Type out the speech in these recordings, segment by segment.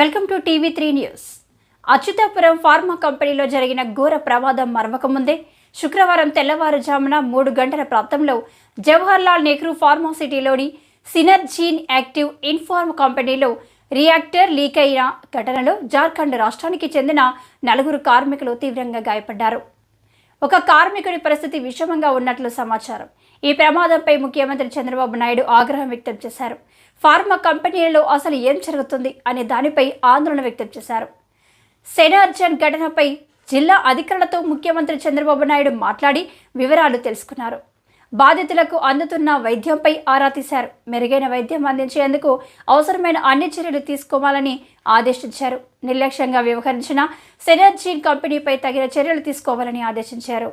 Welcome to TV three news. Atchutapuram pharma కంపెనీలో జరిగిన ఘోర ప్రమాదం మరవకముందే శుక్రవారం తెల్లవారుజామున మూడు గంటల ప్రాంతంలో జవహర్లాల్ నెహ్రూ ఫార్మాసిటీలోని సినర్జీన్ యాక్టివ్ ఇన్ఫార్మ్ కంపెనీలో రియాక్టర్ లీక్ అయిన ఘటనలో జార్ఖండ్ రాష్ట్రానికి చెందిన నలుగురు కార్మికులు తీవ్రంగా గాయపడ్డారు. ఒక కార్మికుడి పరిస్థితి విషమంగా ఉన్నట్లు సమాచారం. ఈ ప్రమాదంపై ముఖ్యమంత్రి చంద్రబాబు నాయుడు ఆగ్రహం వ్యక్తం చేశారు. ఫార్మా కంపెనీలలో అసలు ఏం జరుగుతుంది అనే దానిపై ఆందోళన వ్యక్తం చేశారు. సెనార్జన్ ఘటనపై జిల్లా అధికారులతో ముఖ్యమంత్రి చంద్రబాబు నాయుడు మాట్లాడి వివరాలు తెలుసుకున్నారు. బాధితులకు అందుతున్న వైద్యంపై ఆరా తీశారు. మెరుగైన వైద్యం అందించేందుకు అవసరమైన అన్ని చర్యలు తీసుకోవాలని ఆదేశించారు. నిర్లక్ష్యంగా వ్యవహరించిన సెనర్జీన్ కంపెనీపై తగిన చర్యలు తీసుకోవాలని ఆదేశించారు.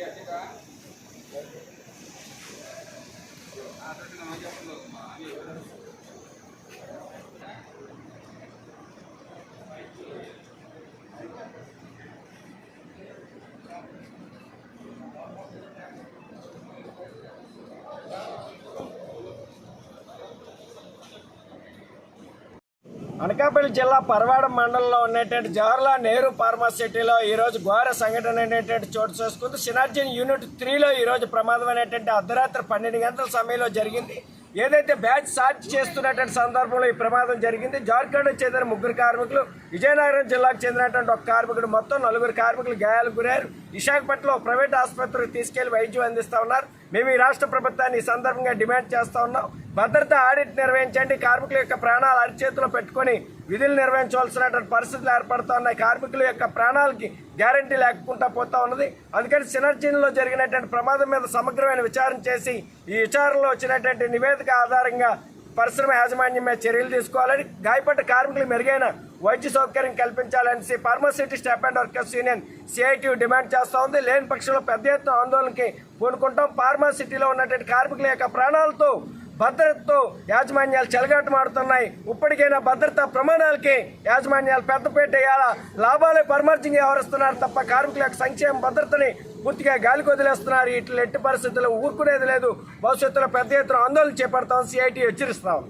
చూడండి అనకాపల్లి జిల్లా పరవాడ మండలంలో ఉన్నటువంటి జవహర్లాల్ నెహ్రూ ఫార్మాసిటీలో ఈరోజు ఘోర సంఘటన అనేటువంటి చోటు చేసుకుంది. సినార్జిన్ యూనిట్ త్రీలో ఈరోజు ప్రమాదం అనేటువంటి అర్ధరాత్రి పన్నెండు గంటల సమయంలో జరిగింది. ఏదైతే బ్యాచ్ సార్చ్ చేస్తున్నటువంటి సందర్భంలో ఈ ప్రమాదం జరిగింది జార్ఖండ్ చెందిన ముగ్గురు కార్మికులు విజయనగరం జిల్లాకు చెందినటువంటి ఒక కార్మికుడు మొత్తం నలుగురు కార్మికులు గాయాలకు గురయ్యారు. విశాఖపట్నంలో ప్రైవేట్ ఆసుపత్రికి తీసుకెళ్ళి వైద్యం అందిస్తా ఉన్నారు. మేము ఈ రాష్ట్ర ప్రభుత్వాన్ని ఈ సందర్భంగా డిమాండ్ చేస్తా ఉన్నాం. భద్రత ఆడిట్ నిర్వహించండి. కార్మికుల యొక్క ప్రాణాలు అరిచేతిలో పెట్టుకొని విధులు నిర్వహించవలసినటువంటి పరిస్థితులు ఏర్పడుతూ ఉన్నాయి కార్మికుల యొక్క ప్రాణాలకి గ్యారంటీ లేకుండా పోతా ఉన్నది. అందుకని సినర్జీలో జరిగినటువంటి ప్రమాదం మీద సమగ్రమైన విచారణ చేసి ఈ విచారణలో వచ్చినటువంటి నివేదిక ఆధారంగా పరిశ్రమ యాజమాన్యం మీద చర్యలు తీసుకోవాలని గాయపడ్డ కార్మికులు మెరుగైన వైద్య సౌకర్యం కల్పించాలని pharma city staff and workers union CIT demand చేస్తూ ఉంది. లేని పక్షంలో పెద్ద ఎత్తున ఆందోళనకి పూనుకుంటాం. ఫార్మాసిటీలో ఉన్నటువంటి కార్మికుల యొక్క ప్రాణాలతో భద్రతతో యాజమాన్యాలు చెలగాటమాడుతున్నాయి ఇప్పటికైనా భద్రతా ప్రమాణాలకి యాజమాన్యాలు పెద్దపేట వేయాలా? లాభాలే పరమార్జంగా వ్యవహరిస్తున్నారు తప్ప కార్మికుల యొక్క సంక్షేమ భద్రతని పూర్తిగా గాలికి వదిలేస్తున్నారు. ఇట్లా ఎట్టి పరిస్థితుల్లో ఊరుకునేది లేదు. భవిష్యత్తులో పెద్ద ఎత్తున ఆందోళన చేపడతాం సిఐటి హెచ్చరిస్తాం